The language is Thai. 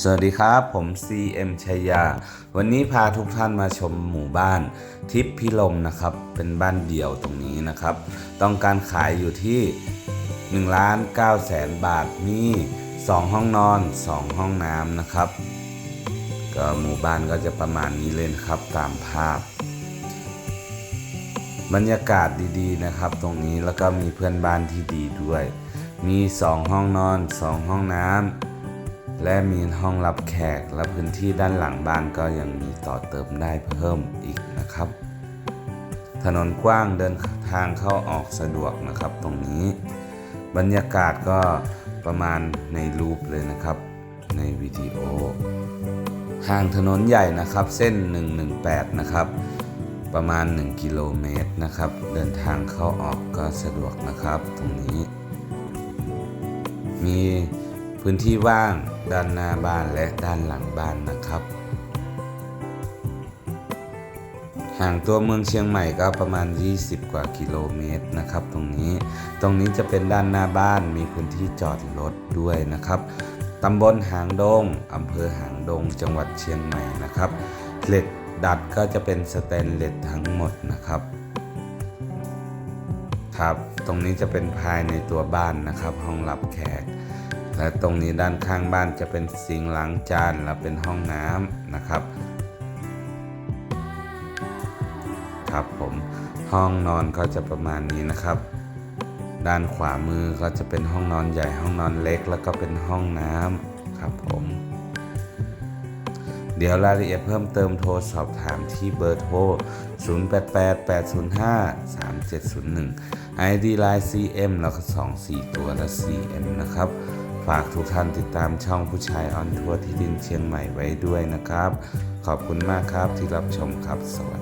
สวัสดีครับ ผม CM ชัยยา วันนี้พาทุกท่านมาชมหมู่บ้าน ทิพย์พิลมนะครับ เป็นบ้านเดี่ยวตรงนี้นะครับ ต้องการขายอยู่ที่1ล้าน9แสนบาทมี2 ห้องนอน 2 ห้องน้ำนะครับ ก็หมู่บ้านก็จะประมาณนี้เลยครับตามภาพ บรรยากาศดีๆนะครับ ตรงนี้แล้วก็มีเพื่อนบ้านที่ดีด้วย มี 2 ห้องนอน 2 ห้องน้ำ และมีห้องรับแขกและพื้นที่ด้านหลังบ้านก็ยังมีต่อเติมได้เพิ่มอีกนะครับ ถนนกว้างเดินทางเข้าออกสะดวกนะครับตรงนี้ บรรยากาศก็ประมาณในรูปเลยนะครับ ในวิดีโอห่างถนนใหญ่นะครับ เส้น 118 นะครับ ประมาณ 1 กิโลเมตรนะครับ เดินทางเข้าออกก็สะดวกนะครับ ตรงนี้ มี พื้นที่ว่างด้านหน้าบ้านและด้านหลังบ้านนะครับ ห่างตัวเมืองเชียงใหม่ก็ประมาณ 20 กว่ากิโลเมตรนะครับ ตรงนี้ตรงนี้จะเป็นด้านหน้าบ้านมีพื้นที่จอดรถด้วยนะครับตำบลหางดงอำเภอหางดง จังหวัดเชียงใหม่นะครับเหล็กดัดก็จะเป็นสแตนเลสทั้งหมดนะครับครับ ตรงนี้จะเป็นภายในตัวบ้านนะครับ ห้องรับแขก และตรงนี้ด้านข้างบ้านจะเป็นสิงค์ล้างจานและเป็นห้องน้ำนะครับ ครับผมห้องนอนก็จะประมาณนี้นะครับ ด้านขวามือก็จะเป็นห้องนอนใหญ่ห้องนอนเล็ก แล้วก็เป็นห้องน้ำครับผม เดี๋ยวรายละเอียดเพิ่มเติมโทรสอบถามที่เบอร์โทร 0888053701 ID Line CM แล้วก็ 24 ตัวและ CM นะครับ ฝากทุกท่านติดตามช่องผู้ชายออนทัวร์ที่ดินเชียงใหม่ไว้ด้วยนะครับ ขอบคุณมากครับที่รับชมครับสวัสดี